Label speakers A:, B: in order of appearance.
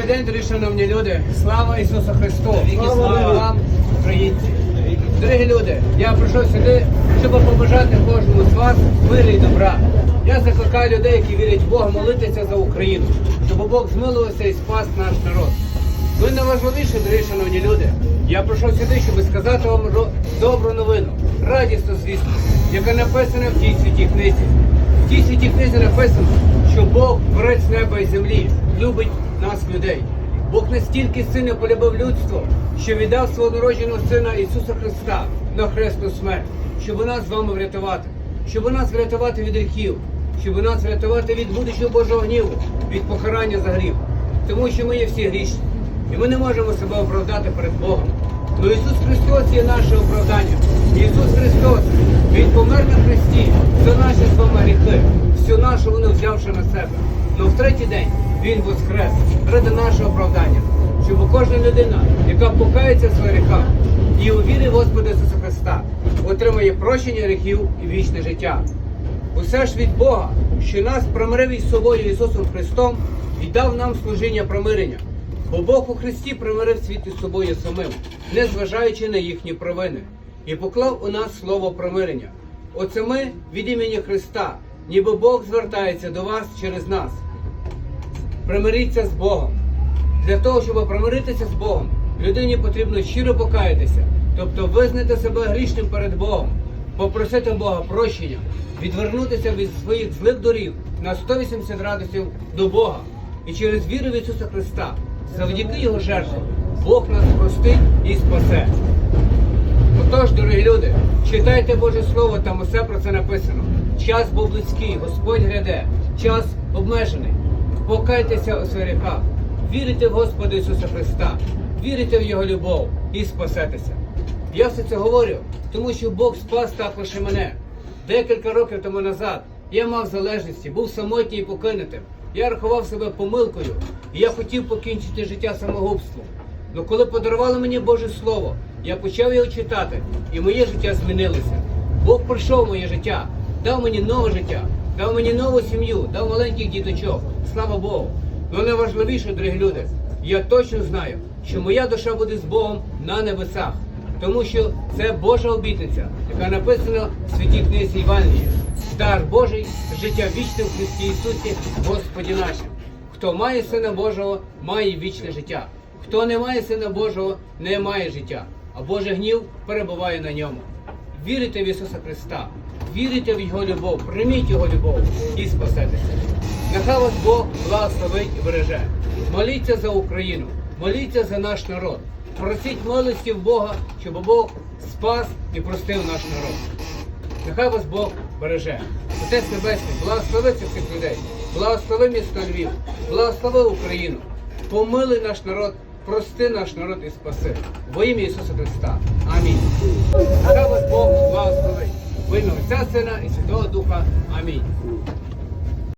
A: Добрий день, дорогі шановні люди. Слава Ісусу Христу!
B: Слава
A: Слава вам, українці! Дорогі люди, я прийшов сюди, щоб побажати кожному з вас миру і добра. Я закликаю людей, які вірять в Бога, молитися за Україну, щоб Бог змилувався і спас наш народ. Ну і найважливіше, дорогі шановні люди, я прийшов сюди, щоб сказати вам добру новину, радісну звістку, яка написана в тій святій книзі. В тій святій книзі написано, що Бог, творець неба і землі, любить нас, людей. Бог настільки сильно полюбив людство, що віддав свого народженого сина Ісуса Христа на хресну смерть, щоб нас з вами врятувати, щоб нас врятувати від гріхів, щоб нас врятувати від будучого Божого гніву, від покарання за гріх. Тому що ми є всі грішні, і ми не можемо себе оправдати перед Богом. Ну Ісус Христос є наше оправдання. Ісус Христос, Він помер на Христі за наші з вами гріхи, всю нашу вину взявши на себе. Ну в третій день Він воскрес ради нашого оправдання, щоб кожна людина, яка покається в своїх гріхах і увірить Господа Ісуса Христа, отримає прощення гріхів і вічне життя. Усе ж від Бога, що нас примирив із собою Ісусом Христом і дав нам служіння примирення. Бо Бог у Христі примирив світ із собою самим, не зважаючи на їхні провини, і поклав у нас слово примирення. Оце ми від імені Христа, ніби Бог звертається до вас через нас. Примиріться з Богом. Для того, щоб примиритися з Богом, людині потрібно щиро покаятися, тобто визнати себе грішним перед Богом, попросити Бога прощення, відвернутися від своїх злих доріг на 180 градусів до Бога. І через віру в Ісуса Христа, завдяки Його жертві, Бог нас простить і спасе. Отож, дорогі люди, читайте Боже Слово, там усе про це написано. Час був близький, Господь гряде, час обмежений. Покайтеся у своїх гріхах, вірите в Господа Ісуса Христа, вірите в Його любов і спасетеся. Я все це говорю, тому що Бог спас також і мене. Декілька років тому назад я мав залежності, був самотній і покинутим. Я рахував себе помилкою, і я хотів покінчити життя самогубством. Ну коли подарували мені Боже Слово, я почав його читати, і моє життя змінилося. Бог прийшов в моє життя, дав мені нове життя, дав мені нову сім'ю, дав маленьких діточок. Слава Богу. Ну найважливіше, дорогі люди, я точно знаю, що моя душа буде з Богом на небесах, тому що це Божа обітниця, яка написана в святій книзі Івангелії. Дар Божий, життя вічне в Христі Ісусі, Господі нашим. Хто має Сина Божого, має вічне життя. Хто не має Сина Божого, не має життя, а Божий гнів перебуває на ньому. Вірите в Ісуса Христа, вірите в Його любов, прийміть Його любов і спасетеся. Нехай вас Бог благословить і береже. Моліться за Україну, моліться за наш народ. Просіть милості Бога, щоб Бог спас і простив наш народ. Нехай вас Бог береже. Отець Небесний, благослови цих всіх людей, благослови місто Львів, благослови Україну, помилуй наш народ, прости наш народ і спаси. Во ім'я Ісуса Христа. Амінь. Нехай вас Бог благословить.